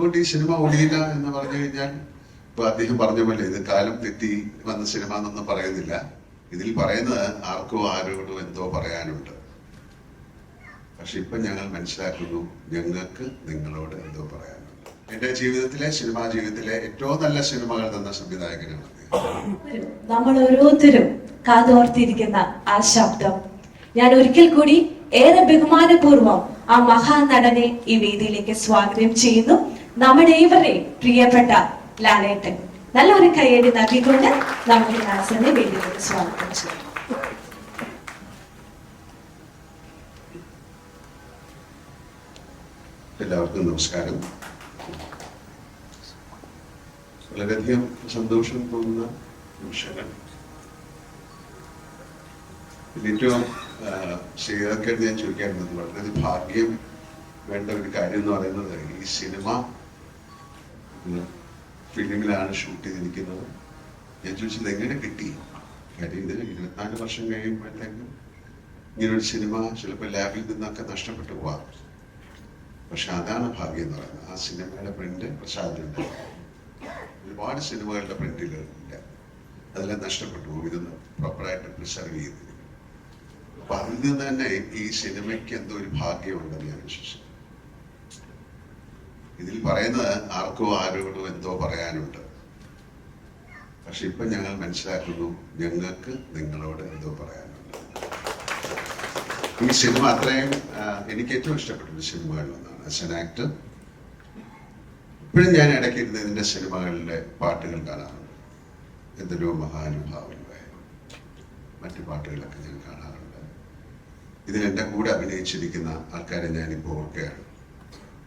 എന്തുകൊണ്ട് ഈ സിനിമ ഓടിയില്ല എന്ന് പറഞ്ഞു കഴിഞ്ഞാൽ ഇപ്പൊ അദ്ദേഹം പറഞ്ഞ പോലെ ഇത് കാലം തെറ്റി വന്ന സിനിമ എന്നൊന്നും പറയുന്നില്ല. ഇതിൽ പറയുന്നത് ആർക്കോ ആരോടും എന്തോ പറയാനുണ്ട്. പക്ഷെ ഇപ്പൊ ഞങ്ങൾ മനസ്സിലാക്കുന്നു ഞങ്ങൾക്ക് നിങ്ങളോട് എന്തോ പറയാനുണ്ട്. എന്റെ ജീവിതത്തിലെ സിനിമാ ജീവിതത്തിലെ ഏറ്റവും നല്ല സിനിമകൾ തന്ന സംവിധായകനാണ് നമ്മൾ ഓരോരുത്തരും കാതോർത്തിരിക്കുന്ന ആ ശബ്ദം. ഞാൻ ഒരിക്കൽ കൂടി ഏറെ ബഹുമാനപൂർവം ആ മഹാനടനെ ഈ വേദിയിലേക്ക് സ്വാഗതം ചെയ്യുന്നു. നമ്മുടെ പ്രിയപ്പെട്ട ലാലേട്ടൻ. നല്ലൊരു കയ്യടി നൽകിക്കൊണ്ട് നമുക്ക് നാസറിനെ വേദിയിലേക്ക് സ്വാഗതം ചെയ്യാം. എല്ലാവർക്കും നമസ്കാരം. വളരെയധികം സന്തോഷം തോന്നുന്ന നിമിഷങ്ങൾ. ഏറ്റവും ശ്രീധർക്കോട് ഞാൻ ചോദിക്കാറുണ്ട് വളരെ ഭാഗ്യം വേണ്ട ഒരു കാര്യം എന്ന് പറയുന്നത് ഈ സിനിമ ഉം, ഫിലിമിലാണ് ഷൂട്ട് ചെയ്തിരിക്കുന്നത്. ഞാൻ ചോദിച്ചത് എങ്ങനെ കിട്ടി? കാര്യം ഇതിന് ഇരുപത്തിനാല് വർഷം കഴിയുമ്പോഴത്തേക്കും ഇങ്ങനൊരു സിനിമ ചിലപ്പോൾ ലാബിൽ നിന്നൊക്കെ നഷ്ടപ്പെട്ടു പോവാം. പക്ഷെ അതാണ് ഭാഗ്യം എന്ന് പറയുന്നത്. ആ സിനിമയുടെ പ്രിന്റ് പ്രസാദിലുണ്ട് ഒരുപാട് സിനിമകളുടെ പ്രിന്റിലുണ്ട് അതെല്ലാം നഷ്ടപ്പെട്ടു പോകും. ഇതൊന്ന് പ്രോപ്പറായിട്ട് പ്രിസർവ് ചെയ്തിരിക്കും അപ്പൊ അതിൽ നിന്ന് തന്നെ ഈ സിനിമയ്ക്ക് എന്തോ ഒരു ഭാഗ്യമുണ്ടെന്ന് ഞാൻ വിശ്വസിക്കുന്നു. ഇതിൽ പറയുന്നത് ആർക്കോ ആരോടും എന്തോ പറയാനുണ്ട്. പക്ഷെ ഇപ്പൊ ഞങ്ങൾ മനസ്സിലാക്കുന്നു ഞങ്ങൾക്ക് നിങ്ങളോട് എന്തോ പറയാനുണ്ട്. ഈ സിനിമ അത്രയും എനിക്ക് ഏറ്റവും ഇഷ്ടപ്പെട്ട സിനിമകളിൽ ഒന്നാണ് ആസ് എൻ ആക്ടർ. ഇപ്പോഴും ഞാൻ ഇടയ്ക്ക് ഇരുന്ന് ഇതിന്റെ സിനിമകളിലെ പാട്ടുകൾ കാണാറുണ്ട്. എന്തൊരു മഹാനുഭാവങ്ങളായ മറ്റു പാട്ടുകളൊക്കെ ഞാൻ കാണാറുണ്ട്. ഇതിൽ എന്റെ കൂടെ അഭിനയിച്ചിരിക്കുന്ന ആൾക്കാരെ ഞാനിപ്പോൾ ഓർക്കുകയാണ്.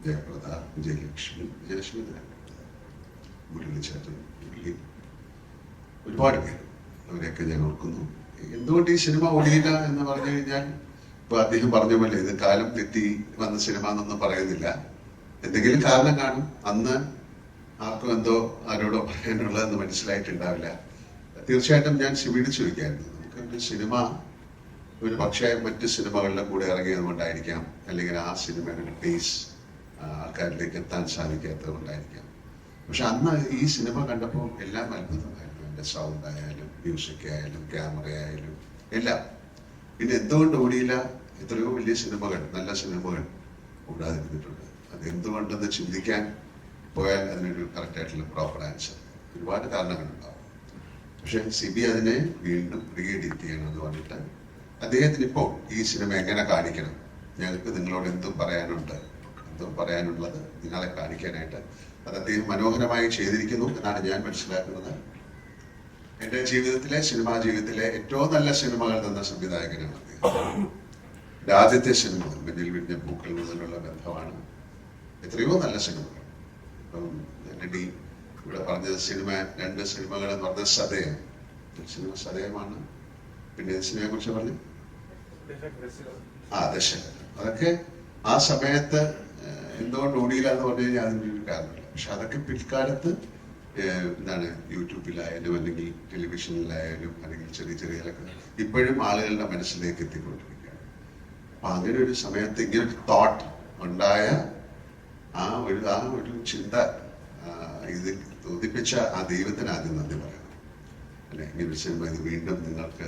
ജയപ്രദ വിജയലക്ഷ്മി വിജയലക്ഷ്മി മുരളിച്ചേട്ടൻ മുരളി. ഒരുപാട് പേര് അവരെയൊക്കെ ഞാൻ ഓർക്കുന്നു. എന്തുകൊണ്ട് ഈ സിനിമ ഓടിയില്ല എന്ന് പറഞ്ഞു കഴിഞ്ഞാൽ ഇപ്പൊ അദ്ദേഹം പറഞ്ഞ പോലെ ഇത് കാലം തെറ്റി വന്ന സിനിമ എന്നൊന്നും പറയുന്നില്ല. എന്തെങ്കിലും കാരണം കാണും. അന്ന് ആർക്കും എന്തോ ആരോടോ പറയാനുള്ളതെന്ന് മനസ്സിലായിട്ടുണ്ടാവില്ല. തീർച്ചയായിട്ടും ഞാൻ ശിവിടി ചോദിക്കായിരുന്നു നമുക്ക് ഒരു സിനിമ ഒരു പക്ഷേ മറ്റ് സിനിമകളുടെ കൂടെ ഇറങ്ങിയത് കൊണ്ടായിരിക്കാം അല്ലെങ്കിൽ ആ സിനിമയുടെ ടേസ്റ്റ് ആൾക്കാരിലേക്ക് എത്താൻ സാധിക്കാത്തത് കൊണ്ടായിരിക്കാം പക്ഷെ അന്ന് ഈ സിനിമ കണ്ടപ്പോൾ എല്ലാം അത്ഭുതമായിരുന്നു. എന്റെ സൗണ്ട് ആയാലും മ്യൂസിക് ആയാലും ക്യാമറ ആയാലും എല്ലാം. പിന്നെ എന്തുകൊണ്ട് ഓടിയില്ല? എത്രയോ വലിയ സിനിമകൾ നല്ല സിനിമകൾ ഓടാതിരുന്നിട്ടുണ്ട് അത് എന്തുകൊണ്ടെന്ന് ചിന്തിക്കാൻ പോയാൽ അതിനൊരു കറക്റ്റായിട്ടുള്ള പ്രോപ്പർ ആൻസർ ഒരുപാട് കാരണങ്ങളുണ്ടാവും. പക്ഷെ സിബി അതിനെ വീണ്ടും റീഎഡിറ്റ് ചെയ്യണമെന്ന് പറഞ്ഞിട്ട് അദ്ദേഹത്തിന് ഇപ്പോൾ ഈ സിനിമ എങ്ങനെ കാണിക്കണം? ഞങ്ങൾക്ക് നിങ്ങളോട് എന്തും പറയാനുണ്ട്. പറയാനുള്ളത് നിങ്ങളെ കാണിക്കാനായിട്ട്. അത് അദ്ദേഹം മനോഹരമായി ചെയ്തിരിക്കുന്നു എന്നാണ് ഞാൻ മനസ്സിലാക്കുന്നത്. എന്റെ ജീവിതത്തിലെ സിനിമാ ജീവിതത്തിലെ ഏറ്റവും നല്ല സിനിമകൾ തന്ന സംവിധായകനാണ് അദ്ദേഹം. എന്റെ ആദ്യത്തെ സിനിമകൾ മഞ്ഞിൽ വിടിഞ്ഞ പൂക്കൾ മുതലുള്ള ബന്ധമാണ് എത്രയോ നല്ല സിനിമകൾ. ഇപ്പം ആന്റണി ഇവിടെ പറഞ്ഞ സിനിമ രണ്ട് സിനിമകൾ എന്ന് പറഞ്ഞത് സതയം സിനിമ സദയമാണ്. പിന്നെ സിനിമയെ കുറിച്ച് പറഞ്ഞു ആ ദശ അതൊക്കെ ആ സമയത്ത് എന്തോ എന്തുകൊണ്ട് ഓടിയില്ല എന്ന് പറഞ്ഞു കഴിഞ്ഞാൽ അതിനൊരു കാരണമില്ല. പക്ഷെ അതൊക്കെ പിൽക്കാലത്ത് എന്താണ് യൂട്യൂബിലായാലും അല്ലെങ്കിൽ ടെലിവിഷനിലായാലും അല്ലെങ്കിൽ ചെറിയ ചെറിയ ഇപ്പോഴും ആളുകളുടെ മനസ്സിലേക്ക് എത്തിക്കൊണ്ടിരിക്കുകയാണ്. അപ്പൊ അങ്ങനെ ഒരു സമയത്ത് ഇങ്ങനെ ഒരു തോട്ട് ഉണ്ടായ ആ ഒരു ആ ഒരു ചിന്ത ഇത് തോന്നിപ്പിച്ച ആ ദൈവത്തിന് ആദ്യം നന്ദി പറയണം അല്ലെ? ഇങ്ങനെ ഒരു സിനിമ ഇത് വീണ്ടും നിങ്ങൾക്ക്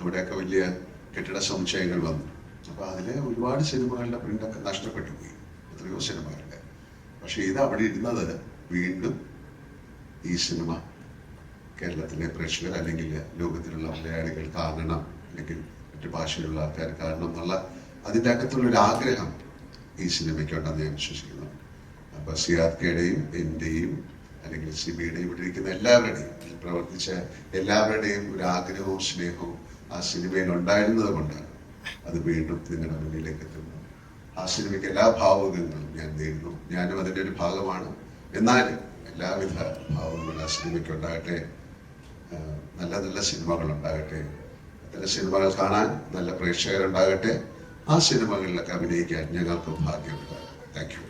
ഇവിടെയൊക്കെ വലിയ കെട്ടിട സമുച്ചയങ്ങൾ വന്നു. അപ്പൊ അതിലെ ഒരുപാട് സിനിമകളുടെ പ്രിന്റൊക്കെ നഷ്ടപ്പെട്ടു പോയി. എത്രയോ സിനിമകളുടെ. പക്ഷെ ഇത് അവിടെ ഇരുന്നത് വീണ്ടും ഈ സിനിമ കേരളത്തിലെ പ്രേക്ഷകർ അല്ലെങ്കിൽ ലോകത്തിലുള്ള മലയാളികൾ കാണണം അല്ലെങ്കിൽ മറ്റു ഭാഷയിലുള്ള ആൾക്കാർ കാണണം എന്നുള്ള അതിന്റെ അകത്തുള്ള ഒരു ആഗ്രഹം ഈ സിനിമയ്ക്കുണ്ടെന്ന് ഞാൻ വിശ്വസിക്കുന്നു. അപ്പൊ കെയുടെയും എന്റെയും അല്ലെങ്കിൽ സിബിയുടെയും ഇവിടെ ഇരിക്കുന്ന എല്ലാവരുടെയും പ്രവർത്തിച്ച എല്ലാവരുടെയും ഒരു ആഗ്രഹവും സ്നേഹവും ആ സിനിമയിൽ ഉണ്ടായിരുന്നത് കൊണ്ട് അത് വീണ്ടും നിങ്ങളുടെ മുന്നിലേക്ക് എത്തുന്നു ആ സിനിമയ്ക്ക് എല്ലാ ഭാവുകങ്ങളും ഞാൻ നേരുന്നു. ഞാനും അതിന്റെ ഒരു ഭാഗമാണ്. എന്നാലും എല്ലാവിധ ഭാവങ്ങളും ആ സിനിമയ്ക്ക് ഉണ്ടാകട്ടെ. നല്ല നല്ല സിനിമകൾ ഉണ്ടാകട്ടെ. നല്ല സിനിമകൾ കാണാൻ നല്ല പ്രേക്ഷകരുണ്ടാകട്ടെ. ആ സിനിമകളിലൊക്കെ അഭിനയിക്കാൻ ഞങ്ങൾക്ക് ഭാഗ്യമുണ്ടാകും താങ്ക് യു